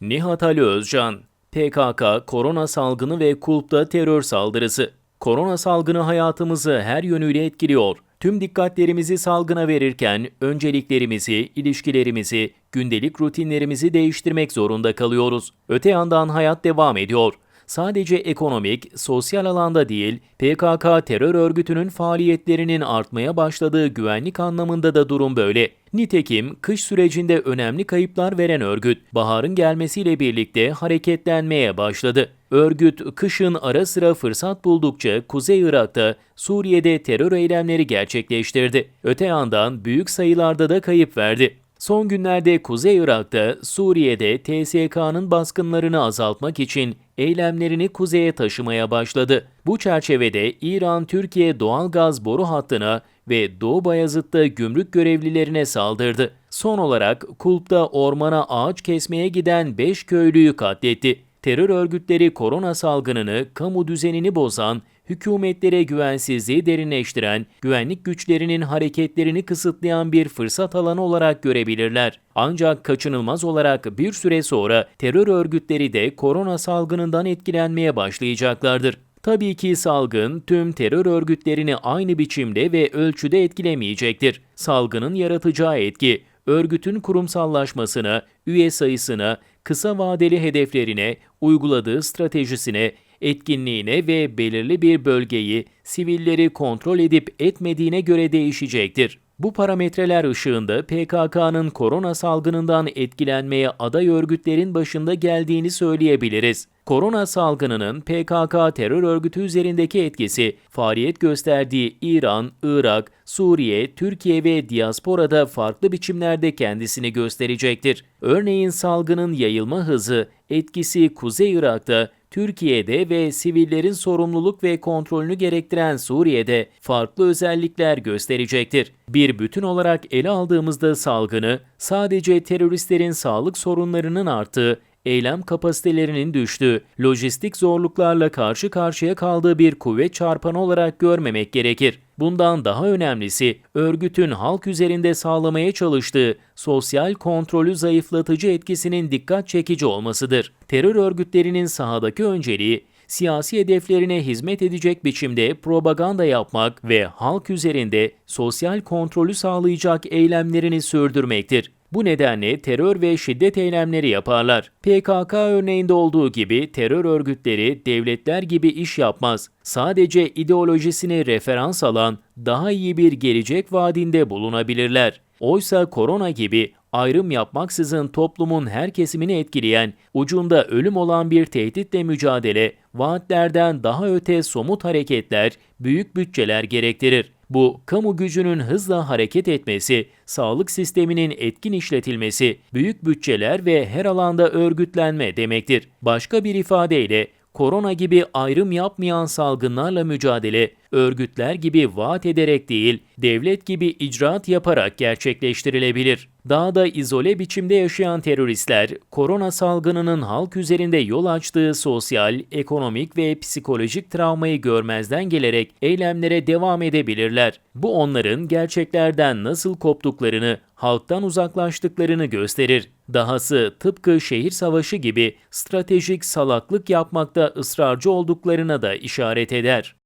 Nihat Ali Özcan, PKK, korona salgını ve kulpta terör saldırısı. Korona salgını hayatımızı her yönüyle etkiliyor. Tüm dikkatlerimizi salgına verirken önceliklerimizi, ilişkilerimizi, gündelik rutinlerimizi değiştirmek zorunda kalıyoruz. Öte yandan hayat devam ediyor. Sadece ekonomik, sosyal alanda değil, PKK terör örgütünün faaliyetlerinin artmaya başladığı güvenlik anlamında da durum böyle. Nitekim kış sürecinde önemli kayıplar veren örgüt, baharın gelmesiyle birlikte hareketlenmeye başladı. Örgüt, kışın ara sıra fırsat buldukça Kuzey Irak'ta, Suriye'de terör eylemleri gerçekleştirdi. Öte yandan büyük sayılarda da kayıp verdi. Son günlerde Kuzey Irak'ta, Suriye'de TSK'nın baskınlarını azaltmak için eylemlerini kuzeye taşımaya başladı. Bu çerçevede İran, Türkiye doğal gaz boru hattına ve Doğu Bayazıt'ta gümrük görevlilerine saldırdı. Son olarak Kulp'ta ormana ağaç kesmeye giden 5 köylüyü katletti. Terör örgütleri korona salgınını, kamu düzenini bozan, hükümetlere güvensizliği derinleştiren, güvenlik güçlerinin hareketlerini kısıtlayan bir fırsat alanı olarak görebilirler. Ancak kaçınılmaz olarak bir süre sonra terör örgütleri de korona salgınından etkilenmeye başlayacaklardır. Tabii ki salgın tüm terör örgütlerini aynı biçimde ve ölçüde etkilemeyecektir. Salgının yaratacağı etki örgütün kurumsallaşmasına, üye sayısına, kısa vadeli hedeflerine, uyguladığı stratejisine, etkinliğine ve belirli bir bölgeyi, sivilleri kontrol edip etmediğine göre değişecektir. Bu parametreler ışığında PKK'nın korona salgınından etkilenmeye aday örgütlerin başında geldiğini söyleyebiliriz. Korona salgınının PKK terör örgütü üzerindeki etkisi, faaliyet gösterdiği İran, Irak, Suriye, Türkiye ve diasporada farklı biçimlerde kendisini gösterecektir. Örneğin salgının yayılma hızı, etkisi Kuzey Irak'ta, Türkiye'de ve sivillerin sorumluluk ve kontrolünü gerektiren Suriye'de farklı özellikler gösterecektir. Bir bütün olarak ele aldığımızda salgını sadece teröristlerin sağlık sorunlarının arttığı, eylem kapasitelerinin düştüğü, lojistik zorluklarla karşı karşıya kaldığı bir kuvvet çarpanı olarak görmemek gerekir. Bundan daha önemlisi, örgütün halk üzerinde sağlamaya çalıştığı sosyal kontrolü zayıflatıcı etkisinin dikkat çekici olmasıdır. Terör örgütlerinin sahadaki önceliği, siyasi hedeflerine hizmet edecek biçimde propaganda yapmak ve halk üzerinde sosyal kontrolü sağlayacak eylemlerini sürdürmektir. Bu nedenle terör ve şiddet eylemleri yaparlar. PKK örneğinde olduğu gibi terör örgütleri devletler gibi iş yapmaz. Sadece ideolojisini referans alan daha iyi bir gelecek vaadinde bulunabilirler. Oysa korona gibi ayrım yapmaksızın toplumun her kesimini etkileyen, ucunda ölüm olan bir tehditle mücadele, vaatlerden daha öte somut hareketler, büyük bütçeler gerektirir. Bu, kamu gücünün hızla hareket etmesi, sağlık sisteminin etkin işletilmesi, büyük bütçeler ve her alanda örgütlenme demektir. Başka bir ifadeyle, korona gibi ayrım yapmayan salgınlarla mücadele, örgütler gibi vaat ederek değil, devlet gibi icraat yaparak gerçekleştirilebilir. Dağda izole biçimde yaşayan teröristler, korona salgınının halk üzerinde yol açtığı sosyal, ekonomik ve psikolojik travmayı görmezden gelerek eylemlere devam edebilirler. Bu onların gerçeklerden nasıl koptuklarını, halktan uzaklaştıklarını gösterir. Dahası tıpkı şehir savaşı gibi stratejik salaklık yapmakta ısrarcı olduklarına da işaret eder.